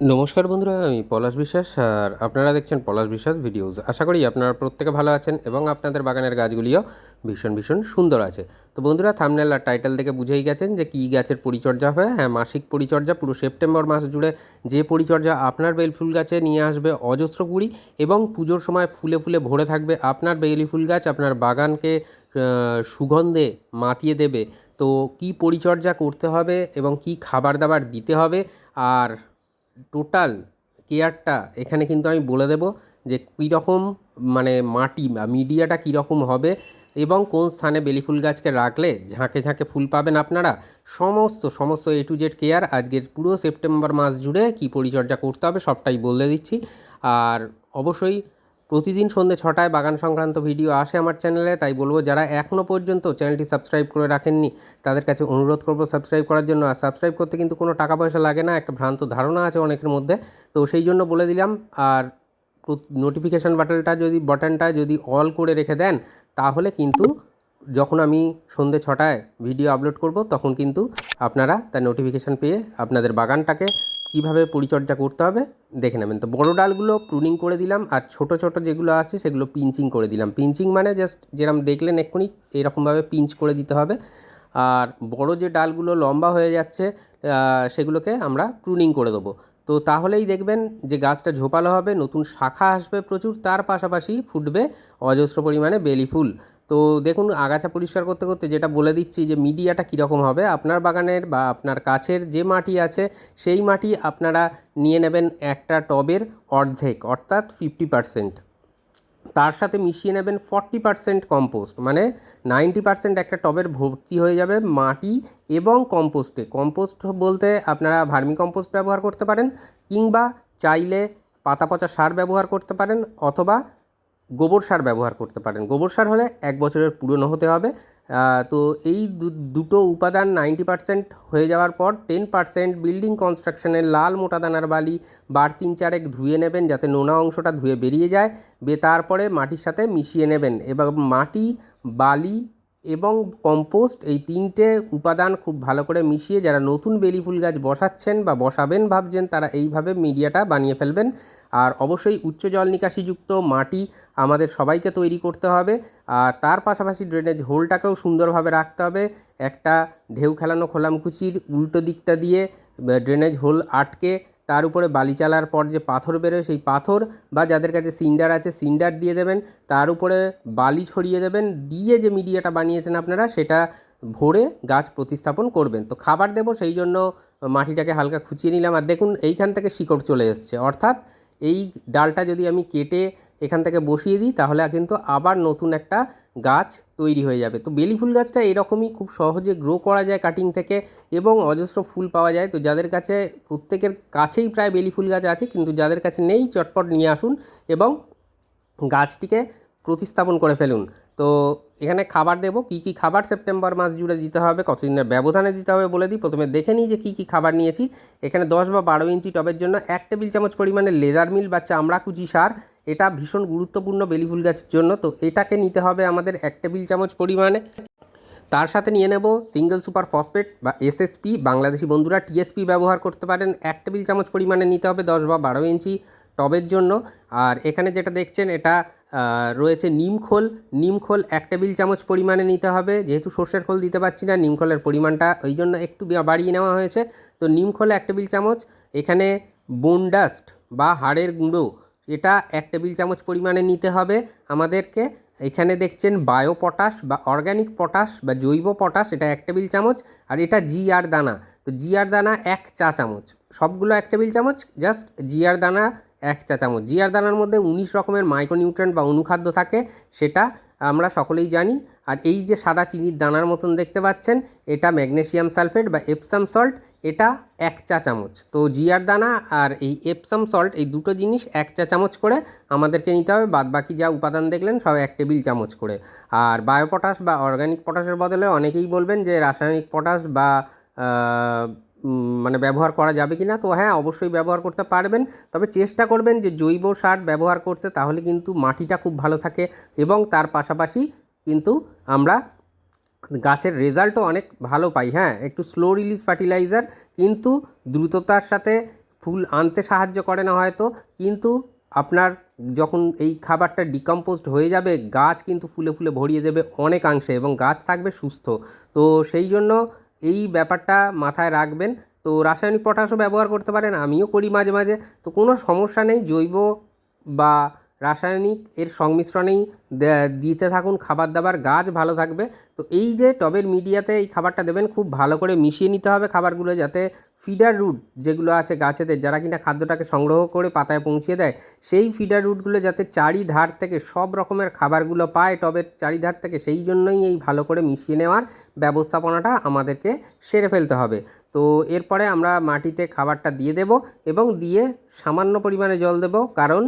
নমস্কার বন্ধুরা, আমি পলাশ বিশ্বাস আর আপনারা দেখছেন পলাশ বিশ্বাস ভিডিওস। আশা করি আপনারা প্রত্যেকে ভালো আছেন এবং আপনাদের বাগানের গাছগুলিও ভীষণ ভীষণ সুন্দর আছে। তো বন্ধুরা থামনেল আর টাইটেল থেকে বুঝেই গেছেন যে কী গাছের পরিচর্যা হয়। হ্যাঁ মাসিক পরিচর্যা, পুরো সেপ্টেম্বর মাস জুড়ে যে পরিচর্যা আপনার বেল ফুল গাছে নিয়ে আসবে অজস্র কুড়ি এবং পুজোর সময় ফুলে ফুলে ভরে থাকবে আপনার বেলি ফুল গাছ, আপনার বাগানকে সুগন্ধে মাতিয়ে দেবে। তো কি পরিচর্যা করতে হবে এবং কি খাবার দাবার দিতে হবে? আর টোটাল কেয়ারটা এখানে কিন্তু আমি বলে দেব যে কীরকম মানে মাটি, বা মিডিয়াটা কীরকম হবে এবং কোন স্থানে বেলি ফুল গাছকে রাখলে ঝাঁকে ঝাঁকে ফুল পাবেন আপনারা। সমস্ত সমস্ত এ টু জেড কেয়ার আজকের পুরো সেপ্টেম্বর মাস জুড়ে কী পরিচর্যা করতে হবে সবটাই বলে দিচ্ছি। আর অবশ্যই প্রতিদিন সন্ধ্যে ছটায় বাগান সংক্রান্ত ভিডিও আসে আমার চ্যানেলে, তাই বলব যারা এখনও পর্যন্ত চ্যানেলটি সাবস্ক্রাইব করে রাখেননি, তাদের কাছে অনুরোধ করব সাবস্ক্রাইব করার জন্য। আর সাবস্ক্রাইব করতে কিন্তু কোনো টাকা পয়সা লাগে না, একটা ভ্রান্ত ধারণা আছে অনেকের মধ্যে। তো সেই জন্য বলে দিলাম, আর নোটিফিকেশান বাটনটা যদি বাটনটা যদি অল করে রেখে দেন, তাহলে কিন্তু যখন আমি সন্ধে ছটায় ভিডিও আপলোড করব, তখন কিন্তু আপনারা তার নোটিফিকেশান পেয়ে আপনাদের বাগানটাকে কীভাবে পরিচর্যা করতে হবে, দেখে নেবেন। তো বড় ডালগুলো প্রুনিং করে দিলাম, আর ছোট ছোট যেগুলো আছে সেগুলো পিঞ্চিং করে দিলাম। পিঞ্চিং মানে জাস্ট যেরকম দেখলেন এক্ষুনি, এরকমভাবে পিঞ্চ করে দিতে হবে। আর বড় যে ডালগুলো লম্বা হয়ে যাচ্ছে সেগুলোকে আমরা প্রুনিং করে দেবো। তো তাহলেই দেখবেন যে গাছটা ঝোপালো হবে, নতুন শাখা আসবে প্রচুর, তার পাশাপাশি ফুটবে অজস্র পরিমাণে বেলি ফুল। তো দেখুন, আগাছা পরিষ্কার করতে করতে যেটা বলে দিচ্ছি যে মিডিয়াটা কীরকম হবে, আপনার বাগানের বা আপনার কাছের যে মাটি আছে, সেই মাটি আপনারা নিয়ে নেবেন একটা টবের অর্ধেক, অর্থাৎ ফিফটি পারসেন্ট তার সাথে মিশিয়ে নেবেন ফর্টি পারসেন্ট কম্পোস্ট মানে নাইনটি পারসেন্ট একটা টবের ভর্তি হয়ে যাবে মাটি এবং কম্পোস্টে কম্পোস্ট বলতে আপনারা ভার্মি কম্পোস্ট ব্যবহার করতে পারেন, কিংবা চাইলে পাতা পচা সার ব্যবহার করতে পারেন, অথবা গোবর সার ব্যবহার করতে পারেন। গোবর সার হলে এক বছরের পুরনো হতে হবে। তো এই দুটো উপাদান নাইনটি পারসেন্ট হয়ে যাওয়ার পর টেন পারসেন্ট বিল্ডিং কনস্ট্রাকশনের লাল মোটা দানার বালি বার তিন চারেক ধুয়ে নেবেন যাতে নোনা অংশটা ধুয়ে বেরিয়ে যায়। বে, তারপরে মাটির সাথে মিশিয়ে নেবেন এবং মাটি, বালি এবং কম্পোস্ট এই তিনটে উপাদান খুব ভালো করে মিশিয়ে যারা নতুন বেলি ফুল গাছ বসাচ্ছেন বা বসাবেন ভাবছেন তারা এইভাবে মিডিয়াটা বানিয়ে ফেলবেন। আর অবশ্যই উচ্চ জল নিকাশিযুক্ত মাটি আমাদের সবাইকে তৈরি করতে হবে। আর তার পাশাপাশি ড্রেনেজ হোলটাকেও সুন্দরভাবে রাখতে হবে। একটা ঢেউ খেলানো খোলামকুচির উল্টো দিকটা দিয়ে ড্রেনেজ হোল আটকে, তার উপরে বালি চালার পর যে পাথর বেরোয় সেই পাথর বা যাদের কাছে সিন্ডার আছে সিন্ডার দিয়ে দেবেন, তার উপরে বালি ছড়িয়ে দেবেন, দিয়ে যে মিডিয়াটা বানিয়েছেন আপনারা সেটা ভরে গাছ প্রতিস্থাপন করবেন। তো খাবার দেবো সেই জন্য মাটিটাকে হালকা খুঁচিয়ে নিলাম। আর দেখুন এইখান থেকে শিকড় চলে এসছে। অর্থাৎ এই ডালটা যদি আমি কেটে এখান থেকে বসিয়ে দিই, তাহলে কিন্তু আবার নতুন একটা গাছ তৈরি হয়ে যাবে। তো বেলি ফুল গাছটা এরকমই খুব সহজে গ্রো করা যায় কাটিং থেকে এবং অজস্র ফুল পাওয়া যায়। তো যাদের কাছে প্রত্যেকের কাছেই প্রায় বেলি ফুল গাছ আছে, কিন্তু যাদের কাছে নেই, চটপট নিয়ে আসুন এবং গাছটিকে প্রতিস্থাপন করে ফেলুন। তো এখানে খাবার দেবো, কী কী খাবার সেপ্টেম্বর মাস জুড়ে দিতে হবে, কতদিনের ব্যবধানে দিতে হবে বলে দিই। প্রথমে দেখে নিই যে কী কী খাবার নিয়েছি। এখানে দশ বা বারো ইঞ্চি টবের জন্য এক টেবিল চামচ পরিমাণে লেদার মিল বা চামড়া কুচি সার। এটা ভীষণ গুরুত্বপূর্ণ বেলি ফুল গাছের জন্য। তো এটাকে নিতে হবে আমাদের এক টেবিল চামচ পরিমাণে। তার সাথে নিয়ে নেব সিঙ্গেল সুপার ফসফেট বা এসএসপি বাংলাদেশি বন্ধুরা টিএসপি ব্যবহার করতে পারেন। এক টেবিল চামচ পরিমাণে নিতে হবে দশ বা বারো ইঞ্চি টবের জন্য। আর এখানে যেটা দেখছেন, এটা রয়েছে নিমখোল নিমখোল এক টেবিল চামচ পরিমাণে নিতে হবে। যেহেতু সর্ষের খোল দিতে পারছি না নিমখোলের পরিমাণটা ওই জন্য একটু বাড়িয়ে নেওয়া হয়েছে। তো নিমখোল এক টেবিল চামচ, এখানে বোন ডাস্ট বা হাড়ের গুঁড়ো, এটা এক টেবিল চামচ পরিমাণে নিতে হবে আমাদেরকে। এখানে দেখছেন বায়ো পটাশ বা অর্গ্যানিক পটাশ বা জৈব পটাশ, এটা এক টেবিল চামচ, আর এটা জিআর দানা। তো জিআর দানা এক চা চামচ। সবগুলো এক টেবিল চামচ, জাস্ট জিআর দানা এক চা চামচ জিয়ার দানার মধ্যে উনিশ রকমের মাইক্রোনিউট্রেন্ট বা অনুখাদ্য থাকে, সেটা আমরা সকলেই জানি। আর এই যে সাদা চিনির দানার মতন দেখতে পাচ্ছেন, এটা ম্যাগনেসিয়াম সালফেট বা এপসাম সল্ট, এটা এক চা চামচ তো জিয়ার দানা আর এই এপসাম সল্ট, এই দুটো জিনিস এক চা চামচ করে আমাদেরকে নিতে হবে। বাদ বাকি যা উপাদান দেখলেন, সব এক টেবিল চামচ করে। আর বায়ো পটাশ বা অর্গানিক পটাশের বদলে অনেকেই বলবেন যে রাসায়নিক পটাশ বা মানে ব্যবহার করা যাবে কি না তো হ্যাঁ অবশ্যই ব্যবহার করতে পারবেন। তবে চেষ্টা করবেন যে জৈব সার ব্যবহার করতে, তাহলে কিন্তু মাটিটা খুব ভালো থাকে এবং তার পাশাপাশি কিন্তু আমরা গাছের রেজাল্টও অনেক ভালো পাই। হ্যাঁ একটু স্লো রিলিজ ফার্টিলাইজার কিন্তু দ্রুততার সাথে ফুল আনতে সাহায্য করে না হয়তো। কিন্তু আপনার যখন এই খাবারটা ডিকম্পোজড হয়ে যাবে, গাছ কিন্তু ফুলে ফুলে ভরিয়ে দেবে অনেকাংশে এবং গাছ থাকবে সুস্থ। তো সেই জন্য এই ব্যাপারটা মাথায় রাখবেন। তো রাসায়নিক পটাশও ব্যবহার করতে পারেন, আমিও করি মাঝে মাঝে। তো কোনো সমস্যা নেই, জৈব বা রাসায়নিক এর সংমিশ্রণেই দিতে থাকুন খাবার দাবার, গাছ ভালো থাকবে। তো এই যে টবের মিডিয়াতে এই খাবারটা দেবেন, খুব ভালো করে মিশিয়ে নিতে হবে খাবারগুলো যাতে ফিডার রুট যেগুলো আছে গাছেদের যারা কিনা খাদ্যটাকে সংগ্রহ করে পাতায় পৌঁছে দেয়, সেই ফিডার রুটগুলো যাতে চারিধার থেকে সব রকমের খাবারগুলো পায় টবের চারিধার থেকে, সেই জন্যই এই ভালো করে মিশিয়ে নেওয়ার ব্যবস্থাপনাটা আমাদেরকে সেরে ফেলতে হবে। তো এরপরে আমরা মাটিতে খাবারটা দিয়ে দেব এবং দিয়ে সামান্য পরিমাণে জল দেব। কারণ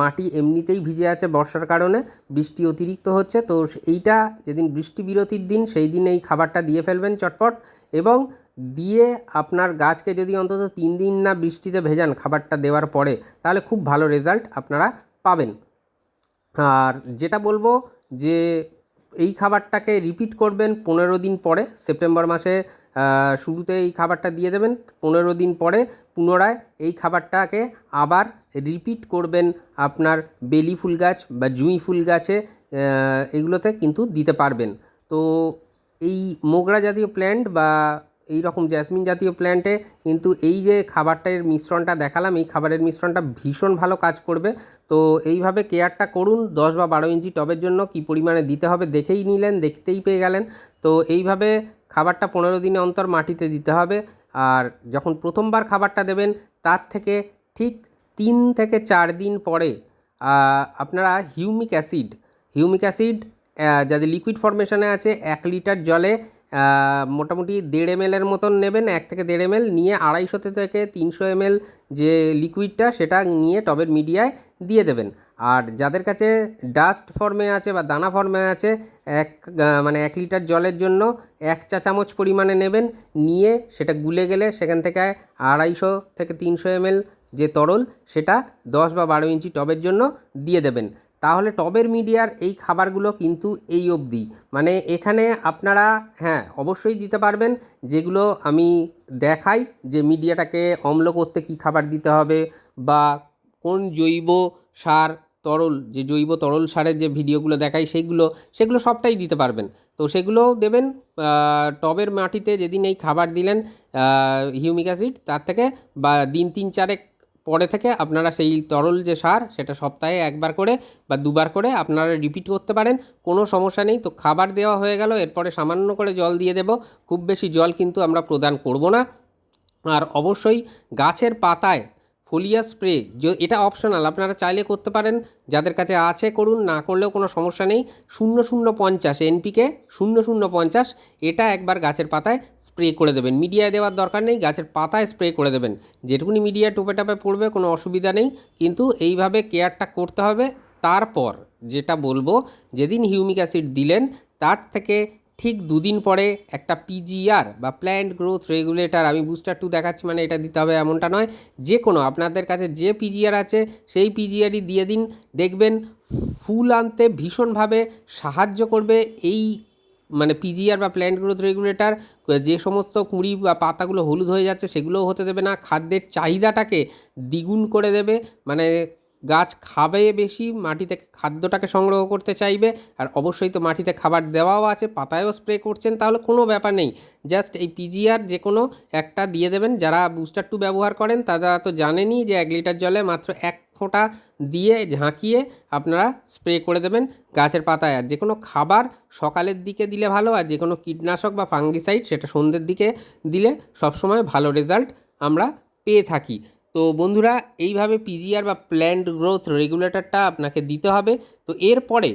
মাটি এমনিতেই ভিজে আছে বর্ষার কারণে, বৃষ্টি অতিরিক্ত হচ্ছে। তো এইটা যেদিন বৃষ্টি বিরতির দিন, সেই দিন এই খাবারটা দিয়ে ফেলবেন চটপট এবং দিয়ে আপনার গাছকে যদি অন্তত তিন দিন না বৃষ্টিতে ভেজান খাবারটা দেওয়ার পরে, তাহলে খুব ভালো রেজাল্ট আপনারা পাবেন। আর যেটা বলব যে, এই খাবারটাকে রিপিট করবেন পনেরো দিন পরে, সেপ্টেম্বর মাসে শুরুতে এই খাবারটা দিয়ে দেবেন, পনেরো দিন পরে পুনরায় এই খাবারটাকে আবার রিপিট করবেন আপনার বেলি ফুল গাছ বা জুঁই ফুল গাছে এগুলোতে কিন্তু দিতে পারবেন। তো এই মোগরা জাতীয় প্ল্যান্ট বা এই রকম জ্যাসমিন জাতীয় প্ল্যান্টে কিন্তু এই যে খাবারটার মিশ্রণটা দেখালাম, এই খাবারের মিশ্রণটা ভীষণ ভালো কাজ করবে। তো এইভাবে কেয়ারটা করুন, দশ বা বারো ইঞ্চি টবের জন্য কি পরিমাণে দিতে হবে দেখেই নিলেন, দেখতেই পেয়ে গেলেন। তো এইভাবে খাবারটা পনেরো দিনে অন্তর মাটিতে দিতে হবে। আর যখন প্রথমবার খাবারটা দেবেন, তার থেকে ঠিক তিন থেকে চার দিন পরে আপনারা হিউমিক অ্যাসিড হিউমিক অ্যাসিড যাদের লিকুইড ফরমেশনে আছে, এক লিটার জলে মোটামুটি দেড় এম এর মতন নেবেন, এক থেকে দেড় এম নিয়ে আড়াইশো থেকে তিনশো এম যে লিকুইডটা, সেটা নিয়ে টবের মিডিয়ায় দিয়ে দেবেন। আর যাদের কাছে ডাস্ট ফর্মে আছে বা দানা ফর্মে আছে, এক মানে এক লিটার জলের জন্য এক চা চামচ পরিমাণে নেবেন। নিয়ে সেটা গুলে গেলে সেখান থেকে আড়াইশো থেকে তিনশো এম যে তরল, সেটা দশ বা বারো ইঞ্চি টবের জন্য দিয়ে দেবেন। তাহলে টবের মিডিয়ার এই খাবারগুলো কিন্তু এই অবধি। মানে এখানে আপনারা হ্যাঁ অবশ্যই দিতে পারবেন। যেগুলো আমি দেখাই যে মিডিয়াটাকে অম্ল করতে কী খাবার দিতে হবে বা কোন জৈব সার তরল, যে জৈব তরল সারের যে ভিডিওগুলো দেখাই সেইগুলো, সেগুলো সবটাই দিতে পারবেন। তো সেগুলোও দেবেন টবের মাটিতে যেদিন এই খাবার দিলেন হিউমিক অ্যাসিড, তার থেকে বা দিন তিন চারেক পরে থেকে আপনারা সেই তরল যে সার, সেটা সপ্তাহে একবার করে বা দুবার করে আপনারা রিপিট করতে পারেন, কোনো সমস্যা নেই। তো খাবার দেওয়া হয়ে গেল, এরপরে সামান্য করে জল দিয়ে দেব। খুব বেশি জল কিন্তু আমরা প্রদান করব না। আর অবশ্যই গাছের পাতায় ফোলিয়া স্প্রে এটা অপশনাল আপনারা চাইলে করতে পারেন। যাদের কাছে আছে, করুন, না করলেও কোনো সমস্যা নেই। শূন্য শূন্য পঞ্চাশ, এনপিকে শূন্য শূন্য পঞ্চাশ, এটা একবার গাছের পাতায় স্প্রে করে দেবেন। মিডিয়ায় দেওয়ার দরকার নেই, গাছের পাতায় স্প্রে করে দেবেন। যেটুকুনি মিডিয়া টোপে টাপে পড়বে, কোনো অসুবিধা নেই। কিন্তু এইভাবে কেয়ারটা করতে হবে। তারপর যেটা বলব, যেদিন হিউমিক অ্যাসিড দিলেন, তার থেকে ঠিক দুদিন পরে একটা পিজিআর বা প্ল্যান্ট গ্রোথ রেগুলেটর আমি বুস্টার টু দেখাচ্ছি মানে এটা দিতে হবে এমনটা নয়। যে কোনো আপনাদের কাছে যে পিজিআর আছে, সেই পিজিআরই দিয়ে দিন। দেখবেন ফুল আনতে ভীষণভাবে সাহায্য করবে এই মানে পিজিআর বা প্ল্যান্ট গ্রোথ রেগুলেটর যে সমস্ত কুঁড়ি বা পাতাগুলো হলুদ হয়ে যাচ্ছে, সেগুলোও হতে দেবে না। খাদ্যের চাহিদাটাকে দ্বিগুণ করে দেবে। মানে গাছ খাবে বেশি, মাটিতে খাদ্যটাকে সংগ্রহ করতে চাইবে, আর অবশ্যই তো মাটিতে খাবার দেওয়াও আছে, পাতায়ও স্প্রে করছেন, তাহলে কোনো ব্যাপার নেই। জাস্ট এই পিজিআর যে কোনো একটা দিয়ে দেবেন, যারা বুস্টার টু ব্যবহার করেন, তারা তো জানেনই যে এক লিটার জলে মাত্র এক ফোঁটা দিয়ে ঝাঁকিয়ে আপনারা স্প্রে করে দেবেন গাছের পাতায়। আর যে কোনো খাবার সকালের দিকে দিলে ভালো, আর যে কোনো কীটনাশক বা ফাঙ্গিসাইড সেটা সন্ধ্যের দিকে দিলে সবসময় ভালো রেজাল্ট আমরা পেয়ে থাকি। তো বন্ধুরা, এইভাবে পিজিআর বা প্ল্যান্ট গ্রোথ রেগুলেটরটা আপনাকে দিতে হবে। তো এরপরে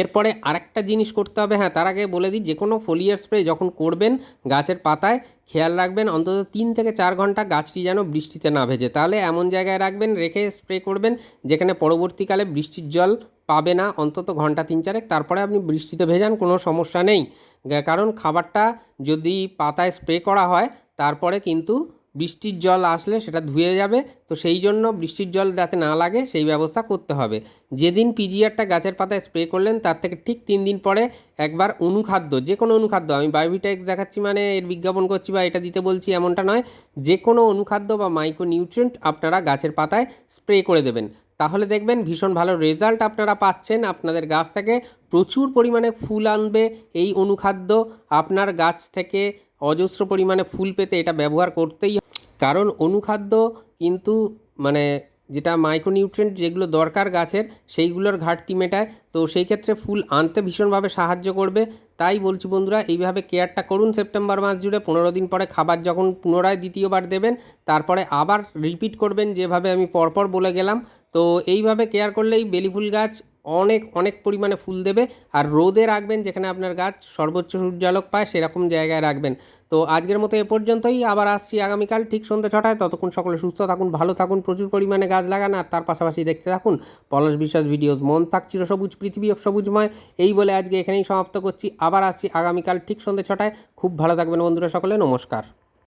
এরপরে আরেকটা জিনিস করতে হবে। হ্যাঁ তার আগে বলে দিই যে কোনো ফোলিয়ার স্প্রে যখন করবেন গাছের পাতায়, খেয়াল রাখবেন অন্তত তিন থেকে চার ঘণ্টা গাছটি যেন বৃষ্টিতে না ভেজে। তাহলে এমন জায়গায় রাখবেন, রেখে স্প্রে করবেন, যেখানে পরবর্তীকালে বৃষ্টির জল পাবে না অন্তত ঘণ্টা তিন চারেক। তারপরে আপনি বৃষ্টিতে ভেজান, কোনো সমস্যা নেই। কারণ খাবারটা যদি পাতায় স্প্রে করা হয়, তারপরে কিন্তু বৃষ্টির জল আসলে সেটা ধুয়ে যাবে, তো সেই জন্য বৃষ্টির জল যাতে না লাগে সেই ব্যবস্থা করতে হবে। যেদিন পিজিআরটা গাছের পাতায় স্প্রে করলেন, তার থেকে ঠিক তিন দিন পরে একবার অনুখাদ্য যে কোনো অনুখাদ্য, আমি বায়োভিটাক্স দেখাচ্ছি মানে এর বিজ্ঞাপন করছি বা এটা দিতে বলছি এমনটা নয় যে কোনো অনুখাদ্য বা মাইক্রো নিউট্রিয়েন্ট আপনারা গাছের পাতায় স্প্রে করে দেবেন। তাহলে দেখবেন ভীষণ ভালো রেজাল্ট আপনারা পাচ্ছেন, আপনাদের গাছ থেকে প্রচুর পরিমাণে ফুল আনবে, এই অনুখাদ্য আপনার গাছ থেকে অজস্র পরিমাণে ফুল পেতে এটা ব্যবহার করতেই কারণ অনুখাদ্য কিন্তু মানে যেটা মাইক্রোনিউট্রিয়েন্ট যেগুলো দরকার গাছের, সেইগুলোর ঘাটতি মেটায়। তো সেই ক্ষেত্রে ফুল আনতে ভীষণভাবে সাহায্য করবে। তাই বলছি বন্ধুরা, এইভাবে কেয়ারটা করুন সেপ্টেম্বর মাস জুড়ে। পনেরো দিন পরে খাবার যখন পুনরায় দ্বিতীয়বার দেবেন, তারপরে আবার রিপিট করবেন যেভাবে আমি পরপর বলে গেলাম। তো এইভাবে কেয়ার করলেই বেলি ফুল গাছ অনেক অনেক পরিমাণে ফুল দেবে। আর রোদে রাখবেন যেখানে আপনার গাছ সর্বোচ্চ সূর্যালোক পায়, সেরকম জায়গায় রাখবেন। তো আজকের মতো এ পর্যন্তই। আবার আসছি আগামীকাল ঠিক সন্ধ্যে ছটায়। ততক্ষণ সকলে সুস্থ থাকুন, ভালো থাকুন, প্রচুর পরিমাণে গাছ লাগান। আর তার পাশাপাশি দেখতে থাকুন পলাশ বিশ্বাস ভিডিওস। মন থাক চিরসবুজ পৃথিবী সবুজময়। এই বলে আজকে এখানেই সমাপ্ত করছি। আবার আসছি আগামীকাল ঠিক সন্ধ্যে ছটায়। খুব ভালো থাকবেন বন্ধুরা সকলে। নমস্কার।